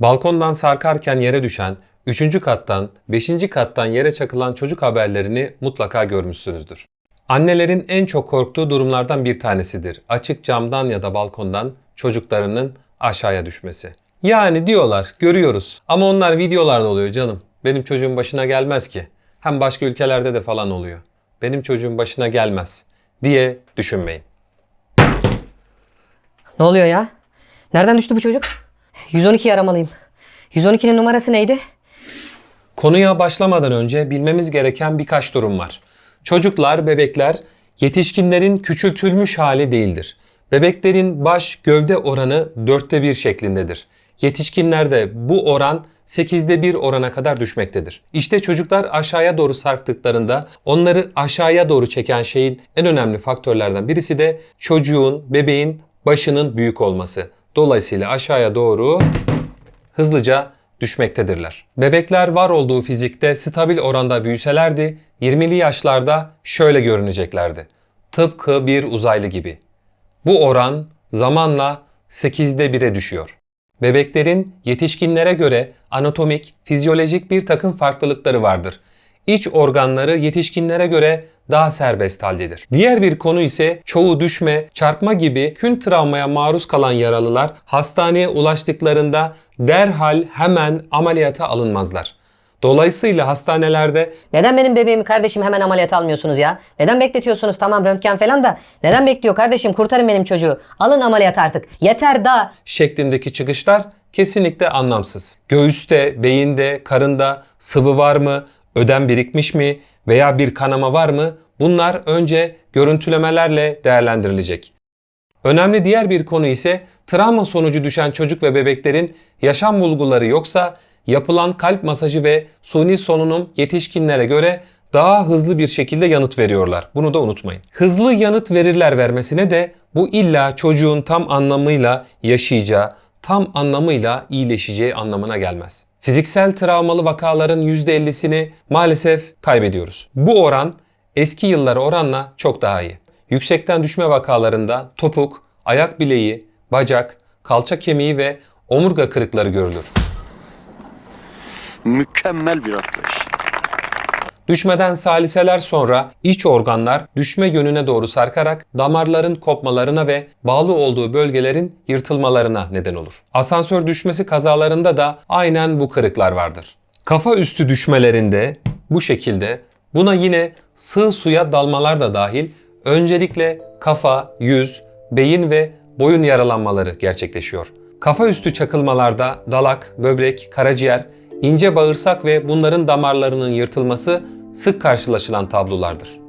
Balkondan sarkarken yere düşen, 3. kattan, 5. kattan yere çakılan çocuk haberlerini mutlaka görmüşsünüzdür. Annelerin en çok korktuğu durumlardan bir tanesidir. Açık camdan ya da balkondan çocuklarının aşağıya düşmesi. Yani diyorlar, görüyoruz. Ama onlar videolarda oluyor canım. Benim çocuğum başına gelmez ki. Hem başka ülkelerde de falan oluyor. Benim çocuğum başına gelmez diye düşünmeyin. Ne oluyor ya? Nereden düştü bu çocuk? 112'yi aramalıyım. 112'nin numarası neydi? Konuya başlamadan önce bilmemiz gereken birkaç durum var. Çocuklar, bebekler yetişkinlerin küçültülmüş hali değildir. Bebeklerin baş gövde oranı dörtte bir şeklindedir. Yetişkinlerde bu oran 8'de 1 orana kadar düşmektedir. İşte çocuklar aşağıya doğru sarktıklarında onları aşağıya doğru çeken şeyin en önemli faktörlerden birisi de çocuğun, bebeğin başının büyük olması. Dolayısıyla aşağıya doğru hızlıca düşmektedirler. Bebekler var olduğu fizikte stabil oranda büyüselerdi 20'li yaşlarda şöyle görüneceklerdi. Tıpkı bir uzaylı gibi. Bu oran zamanla 8'de 1'e düşüyor. Bebeklerin yetişkinlere göre anatomik, fizyolojik bir takım farklılıkları vardır. İç organları yetişkinlere göre daha serbest haldedir. Diğer bir konu ise çoğu düşme, çarpma gibi kün travmaya maruz kalan yaralılar hastaneye ulaştıklarında derhal hemen ameliyata alınmazlar. Dolayısıyla hastanelerde Neden benim bebeğimi kardeşim hemen ameliyat almıyorsunuz ya? Neden bekletiyorsunuz tamam röntgen falan da? Neden bekliyor kardeşim kurtarın benim çocuğu. Alın ameliyat artık. Yeter da. şeklindeki çıkışlar kesinlikle anlamsız. Göğüste, beyinde, karında sıvı var mı, ödem birikmiş mi veya bir kanama var mı? Bunlar önce görüntülemelerle değerlendirilecek. Önemli diğer bir konu ise travma sonucu düşen çocuk ve bebeklerin yaşam bulguları yoksa yapılan kalp masajı ve suni solunum yetişkinlere göre daha hızlı bir şekilde yanıt veriyorlar. Bunu da unutmayın. Hızlı yanıt verirler vermesine de bu illa çocuğun tam anlamıyla yaşayacağı, tam anlamıyla iyileşeceği anlamına gelmez. Fiziksel travmalı vakaların %50'sini maalesef kaybediyoruz. Bu oran eski yıllara oranla çok daha iyi. Yüksekten düşme vakalarında topuk, ayak bileği, bacak, kalça kemiği ve omurga kırıkları görülür. Mükemmel bir atlayış. Düşmeden saliseler sonra iç organlar düşme yönüne doğru sarkarak damarların kopmalarına ve bağlı olduğu bölgelerin yırtılmalarına neden olur. Asansör düşmesi kazalarında da aynen bu kırıklar vardır. Kafa üstü düşmelerinde bu şekilde buna yine sığ suya dalmalar da dahil öncelikle kafa, yüz, beyin ve boyun yaralanmaları gerçekleşiyor. Kafa üstü çakılmalarda dalak, böbrek, karaciğer, ince bağırsak ve bunların damarlarının yırtılması sık karşılaşılan tablolardır.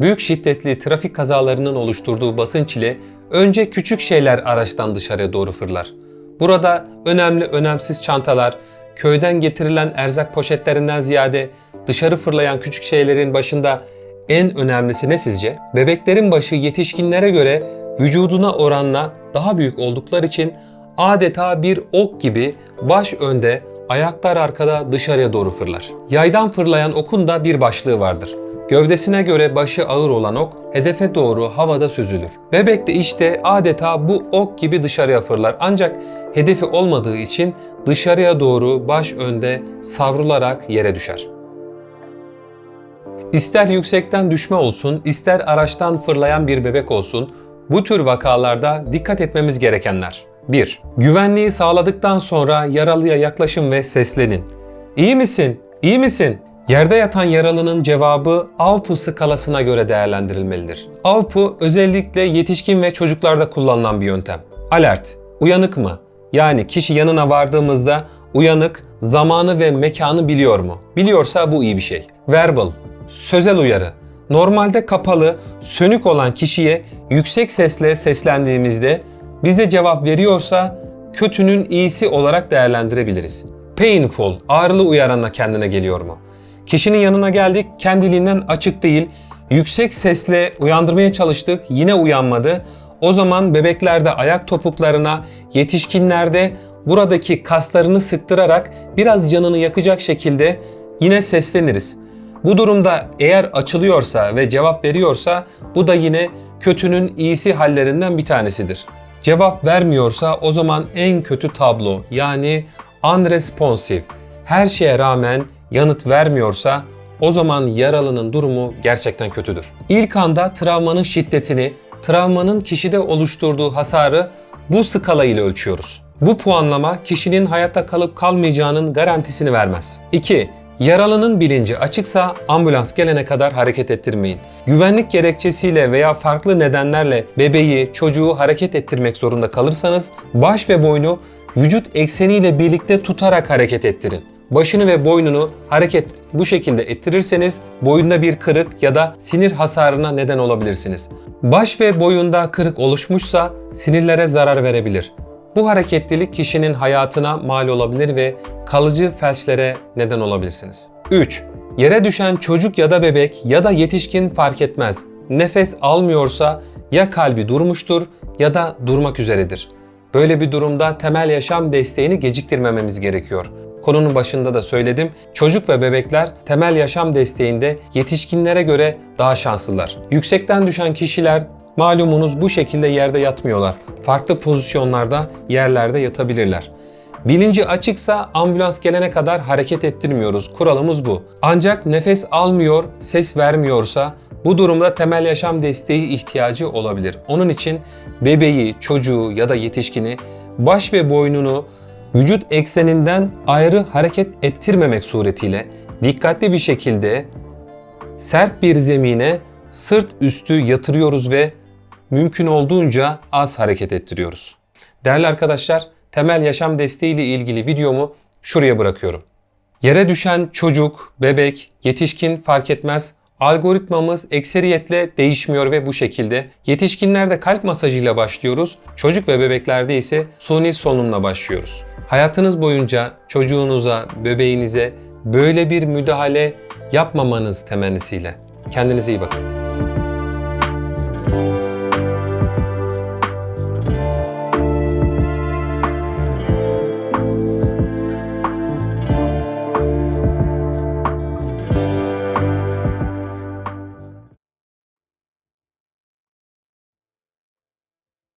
Büyük şiddetli trafik kazalarının oluşturduğu basınç ile önce küçük şeyler araçtan dışarıya doğru fırlar. Burada önemli önemsiz çantalar, köyden getirilen erzak poşetlerinden ziyade dışarı fırlayan küçük şeylerin başında en önemlisi ne sizce? Bebeklerin başı yetişkinlere göre vücuduna oranla daha büyük oldukları için adeta bir ok gibi baş önde, ayaklar arkada dışarıya doğru fırlar. Yaydan fırlayan okun da bir başlığı vardır. Gövdesine göre başı ağır olan ok hedefe doğru havada süzülür. Bebek de işte adeta bu ok gibi dışarıya fırlar ancak hedefi olmadığı için dışarıya doğru baş önde savrularak yere düşer. İster yüksekten düşme olsun, ister araçtan fırlayan bir bebek olsun, bu tür vakalarda dikkat etmemiz gerekenler. 1. Güvenliği sağladıktan sonra yaralıya yaklaşın ve seslenin. İyi misin? İyi misin? Yerde yatan yaralının cevabı AVPU skalasına göre değerlendirilmelidir. AVPU özellikle yetişkin ve çocuklarda kullanılan bir yöntem. Alert, uyanık mı? Yani kişi yanına vardığımızda uyanık, zamanı ve mekanı biliyor mu? Biliyorsa bu iyi bir şey. Verbal, sözel uyarı. Normalde kapalı, sönük olan kişiye yüksek sesle seslendiğimizde bize cevap veriyorsa kötünün iyisi olarak değerlendirebiliriz. Painful, ağrılı uyaranla kendine geliyor mu? Kişinin yanına geldik, kendiliğinden açık değil, yüksek sesle uyandırmaya çalıştık, yine uyanmadı. O zaman bebeklerde ayak topuklarına, yetişkinlerde buradaki kaslarını sıktırarak biraz canını yakacak şekilde yine sesleniriz. Bu durumda eğer açılıyorsa ve cevap veriyorsa bu da yine kötünün iyisi hallerinden bir tanesidir. Cevap vermiyorsa o zaman en kötü tablo yani unresponsive. Her şeye rağmen yanıt vermiyorsa o zaman yaralının durumu gerçekten kötüdür. İlk anda travmanın şiddetini, travmanın kişide oluşturduğu hasarı bu skala ile ölçüyoruz. Bu puanlama kişinin hayatta kalıp kalmayacağının garantisini vermez. 2. Yaralının bilinci açıksa ambulans gelene kadar hareket ettirmeyin. Güvenlik gerekçesiyle veya farklı nedenlerle bebeği, çocuğu hareket ettirmek zorunda kalırsanız baş ve boynu vücut ekseniyle birlikte tutarak hareket ettirin. Başını ve boynunu hareket bu şekilde ettirirseniz boyunda bir kırık ya da sinir hasarına neden olabilirsiniz. Baş ve boyunda kırık oluşmuşsa sinirlere zarar verebilir. Bu hareketlilik kişinin hayatına mal olabilir ve kalıcı felçlere neden olabilirsiniz. 3. Yere düşen çocuk ya da bebek ya da yetişkin fark etmez. Nefes almıyorsa ya kalbi durmuştur ya da durmak üzeredir. Böyle bir durumda temel yaşam desteğini geciktirmememiz gerekiyor. Konunun başında da söyledim. Çocuk ve bebekler temel yaşam desteğinde yetişkinlere göre daha şanslılar. Yüksekten düşen kişiler malumunuz bu şekilde yerde yatmıyorlar. Farklı pozisyonlarda yerlerde yatabilirler. Bilinci açıksa ambulans gelene kadar hareket ettirmiyoruz. Kuralımız bu. Ancak nefes almıyor, ses vermiyorsa bu durumda temel yaşam desteği ihtiyacı olabilir. Onun için bebeği, çocuğu ya da yetişkini baş ve boynunu vücut ekseninden ayrı hareket ettirmemek suretiyle dikkatli bir şekilde sert bir zemine sırt üstü yatırıyoruz ve mümkün olduğunca az hareket ettiriyoruz. Değerli arkadaşlar, temel yaşam desteği ile ilgili videomu şuraya bırakıyorum. Yere düşen çocuk, bebek, yetişkin fark etmez. Algoritmamız ekseriyetle değişmiyor ve bu şekilde. Yetişkinlerde kalp masajıyla başlıyoruz. Çocuk ve bebeklerde ise suni solunumla başlıyoruz. Hayatınız boyunca çocuğunuza, bebeğinize böyle bir müdahale yapmamanız temennisiyle. Kendinize iyi bakın.